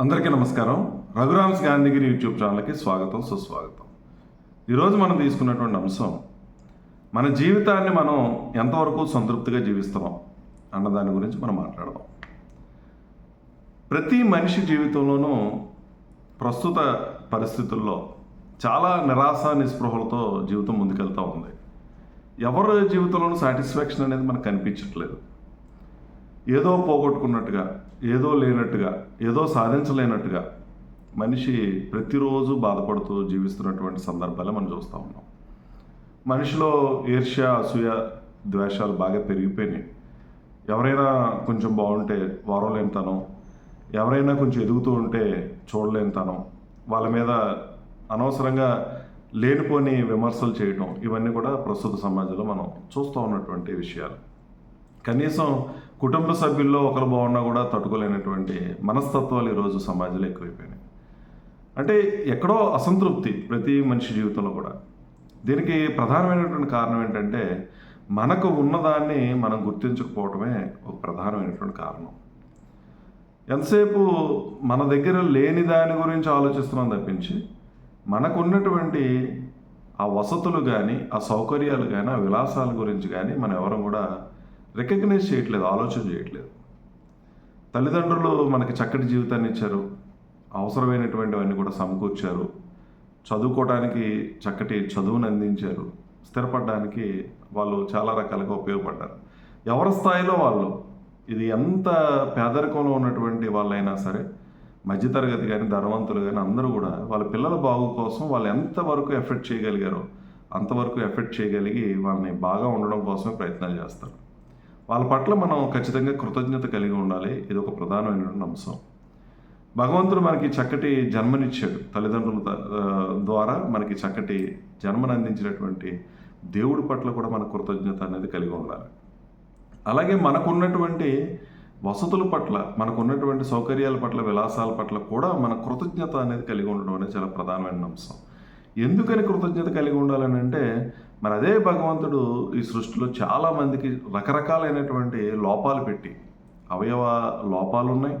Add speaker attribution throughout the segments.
Speaker 1: అందరికీ నమస్కారం. రఘురామ్స్ గాంధీగిరి యూట్యూబ్ ఛానల్కి స్వాగతం సుస్వాగతం. ఈరోజు మనం తీసుకున్నటువంటి అంశం మన జీవితాన్ని మనం ఎంతవరకు సంతృప్తిగా జీవిస్తున్నాం అన్న దాని గురించి మనం మాట్లాడదాం. ప్రతి మనిషి జీవితంలోనూ ప్రస్తుత పరిస్థితుల్లో చాలా నిరాశ నిస్పృహలతో జీవితం ముందుకెళ్తూ ఉంది. ఎవరి జీవితంలోనూ సాటిస్ఫాక్షన్ అనేది మనకు కనిపించట్లేదు. ఏదో పోగొట్టుకున్నట్టుగా ఏదో లేనట్టుగా ఏదో సాధించలేనట్టుగా మనిషి ప్రతిరోజు బాధపడుతూ జీవిస్తున్నటువంటి సందర్భాలే మనం చూస్తూ ఉన్నాం. మనిషిలో ఈర్ష్య అసూయ ద్వేషాలు బాగా పెరిగిపోయినాయి. ఎవరైనా కొంచెం బాగుంటే వారలేనితనం ఎవరైనా కొంచెం ఎదుగుతూ ఉంటే చూడలేనితనం వాళ్ళ మీద అనవసరంగా లేనిపోని విమర్శలు చేయటం ఇవన్నీ కూడా ప్రస్తుత సమాజంలో మనం చూస్తూ ఉన్నటువంటి విషయాలు. కనీసం కుటుంబ సభ్యుల్లో ఒకరు బాగున్నా కూడా తట్టుకోలేనటువంటి మనస్తత్వాలు ఈరోజు సమాజంలో ఎక్కువైపోయినాయి. అంటే ఎక్కడో అసంతృప్తి ప్రతి మనిషి జీవితంలో కూడా. దీనికి ప్రధానమైనటువంటి కారణం ఏంటంటే మనకు ఉన్నదాన్ని మనం గుర్తించకపోవటమే ఒక ప్రధానమైనటువంటి కారణం. ఎంతసేపు మన దగ్గర లేని దాని గురించి ఆలోచిస్తున్నాం తప్పించి మనకు ఉన్నటువంటి ఆ వసతులు కానీ ఆ సౌకర్యాలు కానీ ఆ విలాసాల గురించి కానీ మనం ఎవరం కూడా రికగ్నైజ్ చేయట్లేదు ఆలోచన చేయట్లేదు. తల్లిదండ్రులు మనకి చక్కటి జీవితాన్ని ఇచ్చారు అవసరమైనటువంటివన్నీ కూడా సమకూర్చారు చదువుకోవడానికి చక్కటి చదువును అందించారు స్థిరపడడానికి వాళ్ళు చాలా రకాలుగా ఉపయోగపడ్డారు. ఎవరి స్థాయిలో వాళ్ళు ఇది ఎంత పేదరికంలో ఉన్నటువంటి వాళ్ళైనా సరే మధ్యతరగతి కానీ ధనవంతులు కానీ అందరూ కూడా వాళ్ళ పిల్లల బాగు కోసం వాళ్ళు ఎంతవరకు ఎఫెక్ట్ చేయగలిగారో అంతవరకు ఎఫెక్ట్ చేయగలిగి వాళ్ళని బాగా ఉండడం కోసమే ప్రయత్నాలు చేస్తారు. వాళ్ళ పట్ల మనం ఖచ్చితంగా కృతజ్ఞత కలిగి ఉండాలి. ఇది ఒక ప్రధానమైనటువంటి అంశం. భగవంతుడు మనకి చక్కటి జన్మనిచ్చాడు. తల్లిదండ్రుల ద్వారా మనకి చక్కటి జన్మను అందించినటువంటి దేవుడి పట్ల కూడా మన కృతజ్ఞత అనేది కలిగి ఉండాలి. అలాగే మనకున్నటువంటి వసతుల పట్ల మనకున్నటువంటి సౌకర్యాల పట్ల విలాసాల పట్ల కూడా మన కృతజ్ఞత అనేది కలిగి ఉండడం అనేది చాలా ప్రధానమైన అంశం. ఎందుకని కృతజ్ఞత కలిగి ఉండాలని అంటే మరి అదే భగవంతుడు ఈ సృష్టిలో చాలా మందికి రకరకాలైనటువంటి లోపాలు పెట్టి అవయవ లోపాలు ఉన్నాయి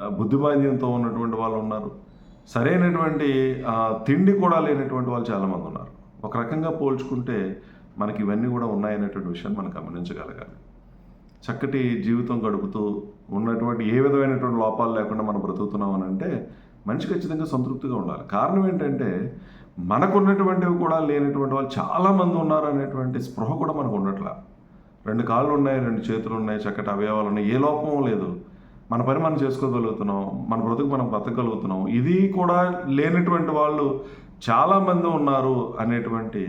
Speaker 1: ఆ, బుద్ధిమాంద్యంతో ఉన్నటువంటి వాళ్ళు ఉన్నారు సరైనటువంటి తిండి కూడా లేనటువంటి వాళ్ళు చాలామంది ఉన్నారు. ఒక రకంగా పోల్చుకుంటే మనకి ఇవన్నీ కూడా ఉన్నాయనేటువంటి విషయాన్ని మనం గమనించగలగాలి. చక్కటి జీవితం గడుపుతూ ఉన్నటువంటి ఏ విధమైనటువంటి లోపాలు లేకుండా మనం బ్రతుకుతున్నామని అంటే మనిషి ఖచ్చితంగా సంతృప్తిగా ఉండాలి. కారణం ఏంటంటే మనకున్నటువంటివి కూడా లేనటువంటి వాళ్ళు చాలామంది ఉన్నారు అనేటువంటి స్పృహ కూడా మనకు ఉండట్లా రెండు కాళ్ళు ఉన్నాయి రెండు చేతులు ఉన్నాయి చక్కటి అవయవాలు ఉన్నాయి ఏ లోపం లేదు. మన పని మనం చేసుకోగలుగుతున్నాం మన బ్రతుకు మనం బతకగలుగుతున్నాం. ఇది కూడా లేనటువంటి వాళ్ళు చాలామంది ఉన్నారు అనేటువంటి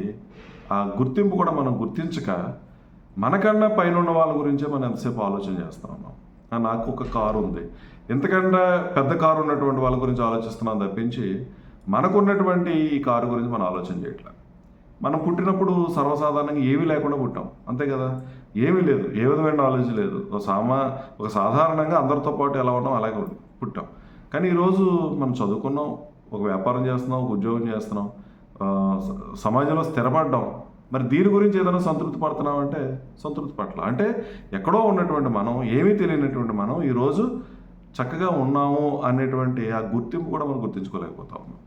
Speaker 1: ఆ గుర్తింపు కూడా మనం గుర్తించక మనకన్నా పైన ఉన్న వాళ్ళ గురించే మనం ఎంతసేపు ఆలోచన చేస్తా ఉన్నాం. నాకు ఒక కారు ఉంది ఎంతకన్నా పెద్ద కారు ఉన్నటువంటి వాళ్ళ గురించి ఆలోచిస్తున్నాం తప్పించి మనకున్నటువంటి ఈ కారు గురించి మనం ఆలోచన చేయట్లేదు మనం పుట్టినప్పుడు సర్వసాధారణంగా ఏమీ లేకుండా పుట్టాం. అంతే కదా? ఏమీ లేదు. ఏ విధమైన నాలెడ్జ్ లేదు. ఒక సామా ఒక సాధారణంగా అందరితో పాటు ఎలా ఉన్నాం అలాగే పుట్టాం. కానీ ఈరోజు మనం చదువుకున్నాం ఒక వ్యాపారం చేస్తున్నాం ఒక ఉద్యోగం చేస్తున్నాం సమాజంలో స్థిరపడ్డాం. మరి దీని గురించి ఏదైనా సంతృప్తి పడుతున్నాం అంటే సంతృప్తి పట్ల. అంటే ఎక్కడో ఉన్నటువంటి మనం ఏమీ తెలియనటువంటి మనం ఈరోజు చక్కగా ఉన్నాము అనేటువంటి ఆ గుర్తింపు కూడా మనం గుర్తించుకోలేకపోతా. ఉన్నాం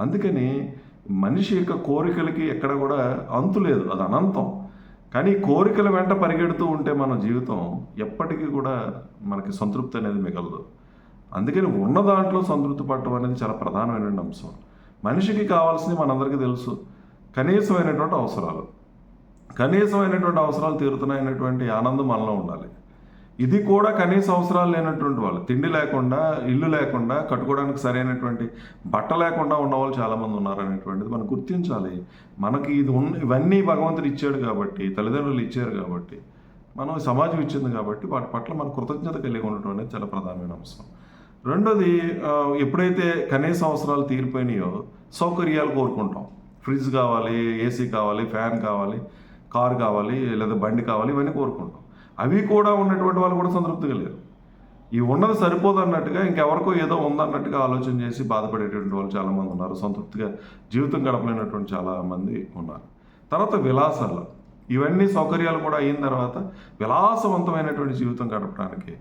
Speaker 1: అందుకని మనిషి యొక్క కోరికలకి ఎక్కడ కూడా అంతు లేదు అది అనంతం. కానీ కోరికల వెంట పరిగెడుతూ ఉంటే మన జీవితం ఎప్పటికీ కూడా మనకి సంతృప్తి అనేది మిగలదు. అందుకని ఉన్న దాంట్లో సంతృప్తి పడటం అనేది చాలా ప్రధానమైన అంశం. మనిషికి కావాల్సింది మనందరికీ తెలుసు. కనీసమైనటువంటి అవసరాలు. కనీసమైనటువంటి అవసరాలు తీరుతున్నాయనేటువంటి ఆనందం మనలో ఉండాలి. ఇది కూడా కనీస అవసరాలు లేనటువంటి వాళ్ళు. తిండి లేకుండా ఇల్లు లేకుండా కట్టుకోవడానికి సరైనటువంటి బట్ట లేకుండా ఉన్న వాళ్ళు చాలామంది ఉన్నారనేటువంటిది మనం గుర్తించాలి. మనకి ఇది ఉన్న ఇవన్నీ భగవంతుడు ఇచ్చాడు కాబట్టి తల్లిదండ్రులు ఇచ్చారు కాబట్టి మనం సమాజం ఇచ్చింది కాబట్టి వాటి పట్ల మన కృతజ్ఞత కలిగి ఉండటం అనేది చాలా ప్రధానమైన అంశం. రెండోది ఎప్పుడైతే కనీస అవసరాలు తీరిపోయినాయో సౌకర్యాలు కోరుకుంటాం. ఫ్రిడ్జ్ కావాలి ఏసీ కావాలి ఫ్యాన్ కావాలి కార్ కావాలి లేదా బండి కావాలి ఇవన్నీ కోరుకుంటాం. అవి కూడా ఉన్నటువంటి వాళ్ళు కూడా సంతృప్తిగా లేరు. ఈ ఉన్నది సరిపోదు అన్నట్టుగా ఇంకెవరికో ఏదో ఉందన్నట్టుగా ఆలోచన చేసి బాధపడేటువంటి వాళ్ళు చాలామంది ఉన్నారు. సంతృప్తిగా జీవితం గడపలేనటువంటి చాలామంది ఉన్నారు. తర్వాత విలాసాలు. ఇవన్నీ సౌకర్యాలు కూడా అయిన తర్వాత విలాసవంతమైనటువంటి జీవితం గడపడానికి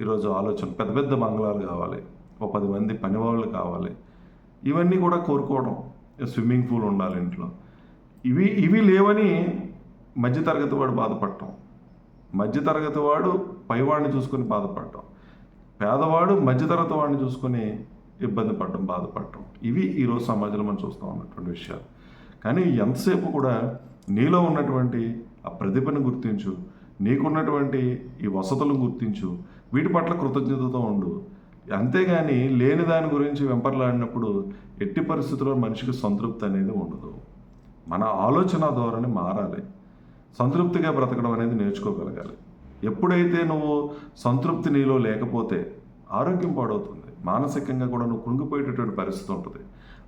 Speaker 1: ఈరోజు ఆలోచన పెద్ద పెద్ద బంగ్లాలు కావాలి ఒక పది మంది పనివాళ్ళు కావాలి. ఇవన్నీ కూడా కోరుకోవడం స్విమ్మింగ్ పూల్ ఉండాలి ఇంట్లో. ఇవి ఇవి లేవని మధ్యతరగతి వాడు బాధపడటం. మధ్యతరగతి వాడు పైవాడిని చూసుకొని బాధపడటం. పేదవాడు మధ్యతరగతి వాడిని చూసుకొని ఇబ్బంది పడటం బాధపడటం. ఇవి ఈరోజు సమాజంలో మనం చూస్తూ ఉన్నటువంటి విషయాలు. కానీ ఎంతసేపు కూడా నీలో ఉన్నటువంటి ఆ ప్రతిభను గుర్తించు నీకున్నటువంటి ఈ వసతులను గుర్తించు వీటి పట్ల కృతజ్ఞతతో ఉండు. అంతేగాని లేని దాని గురించి వెంపర్లాడినప్పుడు ఎట్టి పరిస్థితుల్లో మనిషికి సంతృప్తి అనేది ఉండదు. మన ఆలోచన ధోరణి మారాలి. సంతృప్తిగా బ్రతకడం అనేది నేర్చుకోగలగాలి. ఎప్పుడైతే నువ్వు సంతృప్తి నీలో లేకపోతే ఆరోగ్యం పాడవుతుంది. మానసికంగా కూడా నువ్వు కృంగిపోయేటటువంటి పరిస్థితి ఉంటుంది.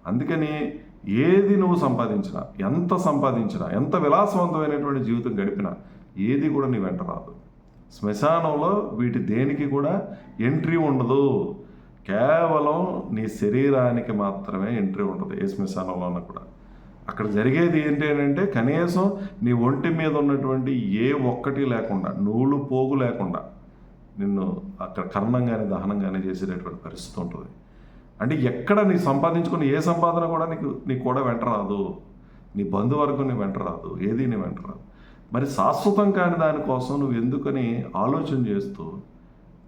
Speaker 1: అందుకని ఏది నువ్వు సంపాదించినా ఎంత సంపాదించినా ఎంత విలాసవంతమైనటువంటి జీవితం గడిపినా ఏది కూడా నీ వెంట రాదు. శ్మశానంలో వీటి దేనికి కూడా ఎంట్రీ ఉండదు. కేవలం నీ శరీరానికి మాత్రమే ఎంట్రీ ఉంటుంది ఏ శ్మశానంలోనూ కూడా. అక్కడ జరిగేది ఏంటి అని అంటే కనీసం నీ ఒంటి మీద ఉన్నటువంటి ఏ ఒక్కటి లేకుండా నూలు పోగు లేకుండా నిన్ను అక్కడ కర్ణంగానే దహనంగానే చేసేటటువంటి పరిస్థితి ఉంటుంది. అంటే ఎక్కడ నీ సంపాదించుకున్న ఏ సంపాదన కూడా నీకు నీకు కూడా వెంట రాదు. నీ బంధువర్గం నీ వెంట రాదు. ఏది నీ వెంట రాదు. మరి శాశ్వతం కాని దానికోసం నువ్వు ఎందుకని ఆలోచన చేస్తూ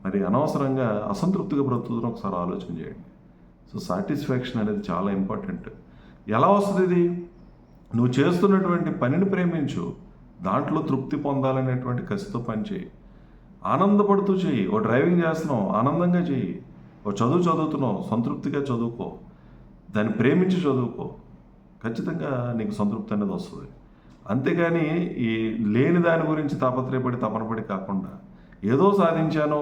Speaker 1: మరి అనవసరంగా అసంతృప్తిగా బ్రతుకుతున్న ఒకసారి ఆలోచన చేయండి. సో సాటిస్ఫాక్షన్ అనేది చాలా ఇంపార్టెంట్. ఎలా వస్తుంది ఇది నువ్వు చేస్తున్నటువంటి పనిని ప్రేమించు దాంట్లో తృప్తి పొందాలనేటువంటి కసితో పని చేయి. ఆనందపడుతూ చెయ్యి ఓ డ్రైవింగ్ చేస్తున్నావు ఆనందంగా చెయ్యి ఓ చదువు చదువుతున్నావు సంతృప్తిగా చదువుకో. దాన్ని ప్రేమించి చదువుకో. ఖచ్చితంగా నీకు సంతృప్తి అనేది వస్తుంది. అంతేగాని ఈ లేని దాని గురించి తాపత్రయపడి తపనపడి కాకుండా ఏదో సాధించాను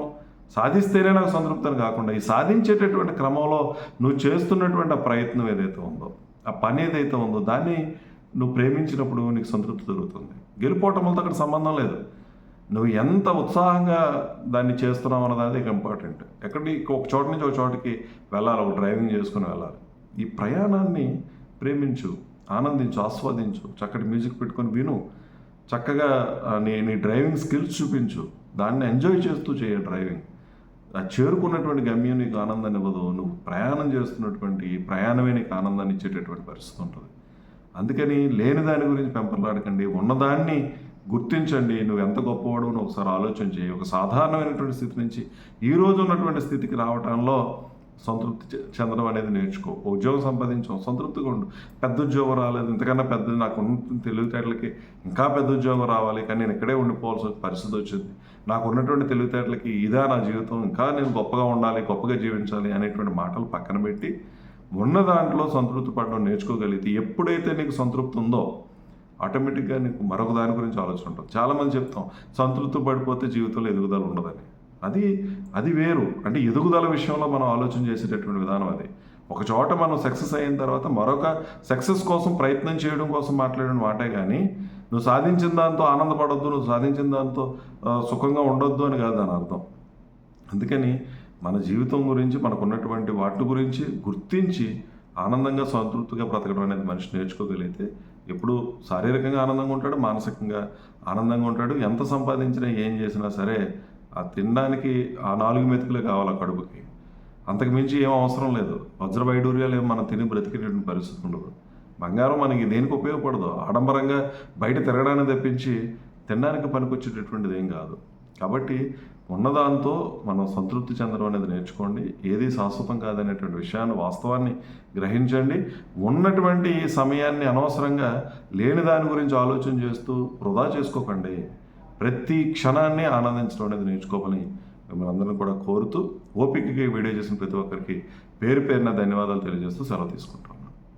Speaker 1: సాధిస్తేనే నాకు సంతృప్తి అని కాకుండా ఈ సాధించేటటువంటి క్రమంలో నువ్వు చేస్తున్నటువంటి ఆ ప్రయత్నం ఏదైతే ఉందో ఆ పని ఏదైతే ఉందో దాన్ని నువ్వు ప్రేమించినప్పుడు నీకు సంతృప్తి దొరుకుతుంది. గెలుపోవటంతో అక్కడ సంబంధం లేదు. నువ్వు ఎంత ఉత్సాహంగా దాన్ని చేస్తున్నావు అన్నది ఇక ఇంపార్టెంట్ ఎక్కడి ఒక చోట నుంచి ఒక చోటకి వెళ్ళాలి ఒక డ్రైవింగ్ చేసుకుని వెళ్ళాలి. ఈ ప్రయాణాన్ని ప్రేమించు ఆనందించు ఆస్వాదించు చక్కటి మ్యూజిక్ పెట్టుకొని విను. చక్కగా నీ నీ డ్రైవింగ్ స్కిల్స్ చూపించు. దాన్ని ఎంజాయ్ చేస్తూ చేయ డ్రైవింగ్ ఆ చేరుకున్నటువంటి గమ్యం నీకు ఆనందాన్ని ఇవ్వదు. నువ్వు ప్రయాణం చేస్తున్నటువంటి ప్రయాణమే నీకు ఆనందాన్ని ఇచ్చేటటువంటి పరిస్థితి ఉంటుంది. అందుకని లేని దాని గురించి పెంపర్లాడకండి ఉన్నదాన్ని గుర్తించండి. నువ్వు ఎంత గొప్పవాడు నువ్వు ఒకసారి ఆలోచన చేయి. ఒక సాధారణమైనటువంటి స్థితి నుంచి ఈ రోజు ఉన్నటువంటి స్థితికి రావడంలో సంతృప్తి చెందడం అనేది నేర్చుకో. ఉద్యోగం సంపాదించాం సంతృప్తిగా ఉండు. పెద్ద ఉద్యోగం రాలేదు. ఇంతకన్నా పెద్ద నాకు ఉన్న తెలివితేటలకి ఇంకా పెద్ద ఉద్యోగం రావాలి. కానీ నేను ఇక్కడే ఉండిపోవాల్సిన పరిస్థితి వచ్చింది. నాకు ఉన్నటువంటి తెలివితేటలకి ఇదా నా జీవితం. ఇంకా నేను గొప్పగా ఉండాలి గొప్పగా జీవించాలి అనేటువంటి మాటలు పక్కన పెట్టి ఉన్న దాంట్లో సంతృప్తి పడడం నేర్చుకోగలిగితే ఎప్పుడైతే నీకు సంతృప్తి ఉందో ఆటోమేటిక్గా నీకు మరొక దాని గురించి ఆలోచన ఉంటుంది. చాలామంది చెప్తాం సంతృప్తి పడిపోతే జీవితంలో ఎదుగుదల ఉండదని. అది అది వేరు. అంటే ఎదుగుదల విషయంలో మనం ఆలోచన చేసేటటువంటి విధానం అది. ఒక చోట మనం సక్సెస్ అయిన తర్వాత మరొక సక్సెస్ కోసం ప్రయత్నం చేయడం కోసం మాట్లాడిన మాటే కానీ నువ్వు సాధించిన దాంతో ఆనందపడొద్దు నువ్వు సాధించిన దాంతో సుఖంగా ఉండొద్దు అని కాదు దాని అర్థం. అందుకని మన జీవితం గురించి మనకు ఉన్నటువంటి వాటి గురించి గుర్తించి ఆనందంగా సంతృప్తిగా బ్రతకడం అనేది మనిషి నేర్చుకోగలిగితే ఎప్పుడు శారీరకంగా ఆనందంగా ఉంటాడు మానసికంగా ఆనందంగా ఉంటాడు. ఎంత సంపాదించినా ఏం చేసినా సరే ఆ తినడానికి ఆ నాలుగు మెతుకులే కావాలి ఆ కడుపుకి. అంతకు మించి ఏం అవసరం లేదు. వజ్ర వైడూర్యాలు ఏం మనం తిని బ్రతికేటువంటి పరిస్థితి ఉండదు బంగారం మనకి దేనికి ఉపయోగపడదు? ఆడంబరంగా బయట తిరగడానికి తప్పించి తినడానికి పనికొచ్చేటటువంటిది ఏం కాదు. కాబట్టి ఉన్నదాంతో మనం సంతృప్తి చెందడం అనేది నేర్చుకోండి. ఏది శాశ్వతం కాదనేటువంటి విషయాన్ని వాస్తవాన్ని గ్రహించండి. ఉన్నటువంటి ఈ సమయాన్ని అనవసరంగా లేని దాని గురించి ఆలోచన చేస్తూ వృధా చేసుకోకండి. ప్రతి క్షణాన్ని ఆనందించడం అనేది నేర్చుకోవాలని మిమ్మల్ని అందరం కూడా కోరుతూ ఓపికగా వీడియో చేసిన ప్రతి ఒక్కరికి పేరు పేరున ధన్యవాదాలు తెలియజేస్తూ సెలవు తీసుకుంటాం